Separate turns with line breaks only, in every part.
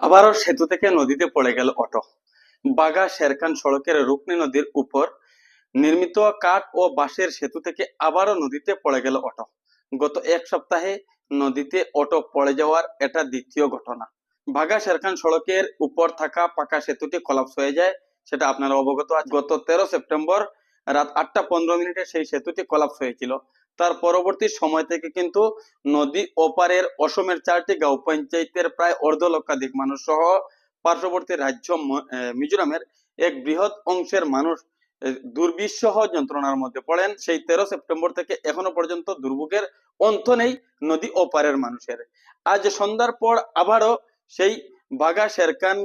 আবারও সেতু থেকে নদীতে পড়ে গেল অটো। বাগা শেরখান সড়কের রুকনি নদীর উপর নির্মিত কাঠ ও বাঁশের সেতু থেকে আবারও নদীতে পড়ে গেল অটো। গত এক সপ্তাহে নদীতে অটো পড়ে যাওয়ার এটা দ্বিতীয় ঘটনা। বাগা শেরখান সড়কের উপর থাকা পাকা সেতুটি কলাপস হয়ে যায়, সেটা আপনারা অবগত। গত তেরো সেপ্টেম্বর রাত আটটা পনেরো মিনিটে সেই সেতুটি কলাপস হয়েছিল। তার পরবর্তী সময় থেকে কিন্তু নদী ওপারের অসমের চারটি গাঁও, পঞ্চায়েতের প্রায় অর্ধ লক্ষাধিক মানুষ সহ পার্শ্ববর্তী রাজ্য মিজোরামের এক বৃহৎ অংশের মানুষ দুর্বিষহ যন্ত্রণার মধ্যে পড়েন। সেই তেরো সেপ্টেম্বর থেকে এখনও পর্যন্ত দুর্ভোগের অন্ত নেই নদী ওপারের মানুষের। আজ সন্ধ্যার পর আবারও সেই বাগা শেরকান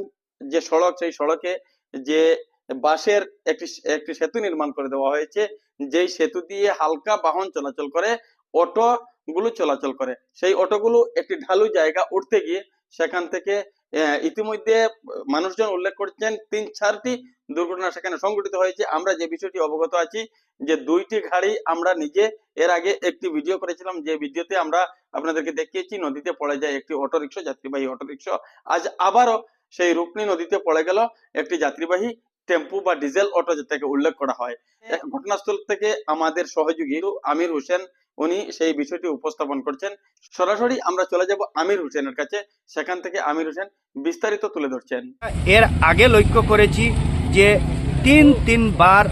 যে সড়ক, সেই সড়কে যে বাঁশের একটি একটি সেতু নির্মাণ করে দেওয়া হয়েছে, যেই সেতু দিয়ে হালকা বাহন চলাচল করে অটো গুলো চলাচল করে। সেই অটোগুলো একটি ঢালু জায়গা উঠতে গিয়ে সেখান থেকে ইতিমধ্যে মানুষজন উল্লেখ করছেন তিন চারটি দুর্ঘটনা সেখানে সংঘটিত হয়েছে। আমরা যে বিষয়টি অবগত আছি যে দুইটি গাড়ি আমরা নিজে এর আগে একটি ভিডিও করেছিলাম, যে ভিডিওতে আমরা আপনাদেরকে দেখিয়েছি, নদীতে পড়ে যায় একটি অটো রিক্সা যাত্রীবাহী অটো রিক্সা আজ আবারও সেই রুকনি নদীতে পড়ে গেল একটি যাত্রীবাহী টেম্পু বা ডিজেল অটো যেটাকে উল্লেখ করা হয়। ঘটনাস্থল থেকে আমাদের সহযোগী আমির হোসেন উনি সেই বিষয়টি উপস্থাপন করছেন। সরাসরি আমরা চলে যাব আমির হোসেনের কাছে। সেখান থেকে আমির হোসেন বিস্তারিত তুলে ধরছেন।
এর আগে লক্ষ্য করেছি যে তিন তিনবার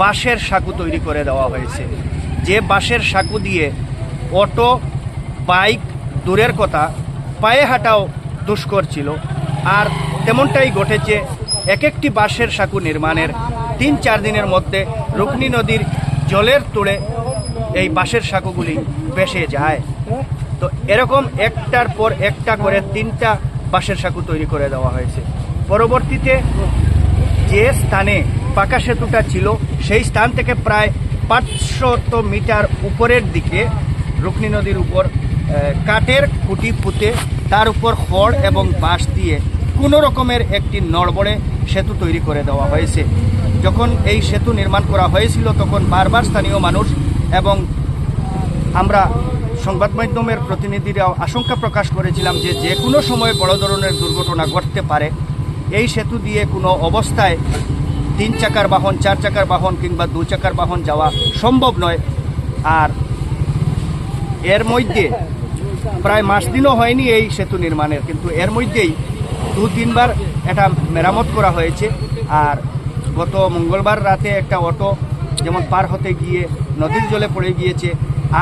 বাঁশের সাঁকু তৈরি করে দেওয়া হয়েছে। যে বাঁশের সাঁকু দিয়ে অটো বাইক দূরের কথা পায়ে হাঁটাও দুষ্কর ছিল। আর তেমনটাই ঘটেছে এক একটি বাঁশের সাঁকু নির্মাণের তিন চার দিনের মধ্যে রুকনি নদীর জলের তুলে এই বাঁশের সাঁকুগুলি ভেসে যায়। তো এরকম একটার পর একটা করে তিনটা বাঁশের সাঁকু তৈরি করে দেওয়া হয়েছে। পরবর্তীতে যে স্থানে পাকা সেতুটা ছিল, সেই স্থান থেকে প্রায় পাঁচশত মিটার উপরের দিকে রুকনি নদীর উপর কাঠের খুঁটি পুঁতে তার উপর খড় এবং বাঁশ দিয়ে কোনো রকমের একটি নড়বড়ে সেতু তৈরি করে দেওয়া হয়েছে। যখন এই সেতু নির্মাণ করা হয়েছিল, তখন বারবার স্থানীয় মানুষ এবং আমরা সংবাদ মাধ্যমের প্রতিনিধিরাও আশঙ্কা প্রকাশ করেছিলাম যে যে কোনো সময় বড় ধরনের দুর্ঘটনা ঘটতে পারে। এই সেতু দিয়ে কোনো অবস্থায় তিন চাকার বাহন, চার চাকার বাহন কিংবা দু চাকার বাহন যাওয়া সম্ভব নয়। আর এর মধ্যে প্রায় মাস দিনও হয়নি এই সেতু নির্মাণের, কিন্তু এর মধ্যেই দু তিনবার এটা মেরামত করা হয়েছে। আর গত মঙ্গলবার রাতে একটা অটো যেমন পার হতে গিয়ে নদীর জলে পড়ে গিয়েছে,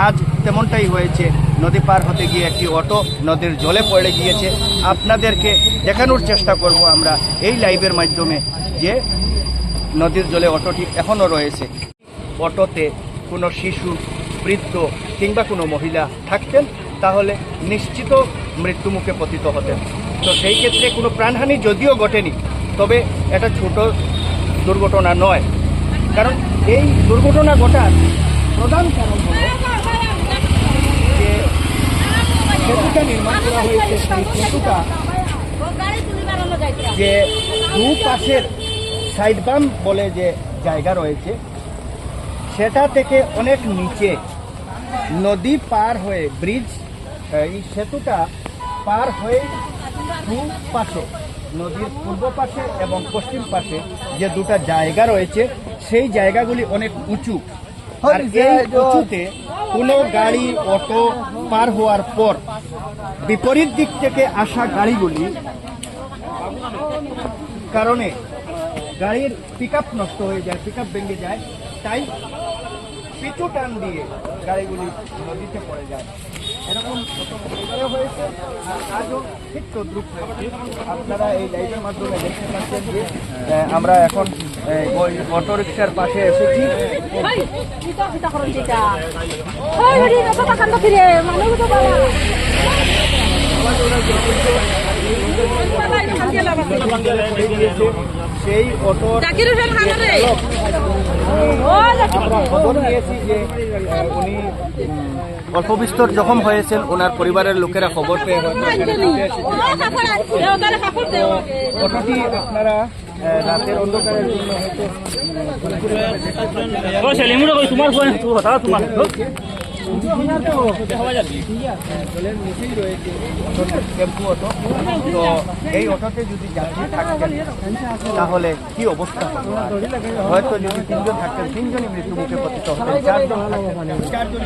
আজ তেমনটাই হয়েছে। নদী পার হতে গিয়ে একটি অটো নদীর জলে পড়ে গিয়েছে। আপনাদেরকে দেখানোর চেষ্টা করব আমরা এই লাইভের মাধ্যমে যে নদীর জলে অটোটি এখনও রয়েছে। অটোতে কোনো শিশু, বৃদ্ধ কিংবা কোনো মহিলা থাকতেন, তাহলে নিশ্চিত মৃত্যুমুখে পতিত হতেন। তো সেই ক্ষেত্রে কোনো প্রাণহানি যদিও ঘটেনি, তবে এটা ছোট দুর্ঘটনা নয়। কারণ এই দুর্ঘটনা ঘটার প্রধান কারণ হলো যে সেতুটা নির্মাণ করা হয়েছে সেই সেতুটা যে দু পাশের সাইড বলে যে জায়গা রয়েছে, সেটা থেকে অনেক নিচে নদী পার হয়ে ব্রিজ, এই সেতুটা পার হয়ে পাশে নদীর পূর্ব পাশে এবং পশ্চিম পাশে যে দুটো জায়গা রয়েছে সেই জায়গাগুলি অনেক উঁচু। আর এই উঁচুতে কোনো গাড়ি অটো পার হওয়ার পর বিপরীত দিক থেকে আসা গাড়িগুলি কারণে গাড়ির পিক নষ্ট হয়ে যায় পিক ভেঙে যায়। তাই পিছু টান দিয়ে গাড়িগুলি নদীতে পড়ে যায়। এরকম হয়েছে আর আজও ঠিক তদ্রুপ আপনারা এই লাইভের মাধ্যমে দেখতে পাচ্ছেন যে আমরা এখন ওই অটো রিক্সার পাশে এসেছি। সেই অটোর অল্প বিস্তর জখম হয়েছেন ওনার পরিবারের লোকেরা খবর পেয়ে অটোটি আপনারা রাতের অন্ধকারের জন্য তো এই অটোতে যদি যাত্রী থাকতেন, তাহলে কি অবস্থা? হয়তো যদি তিনজন থাকতেন, তিনজনই মৃত্যু মুখে পতিত হতেন। চারজন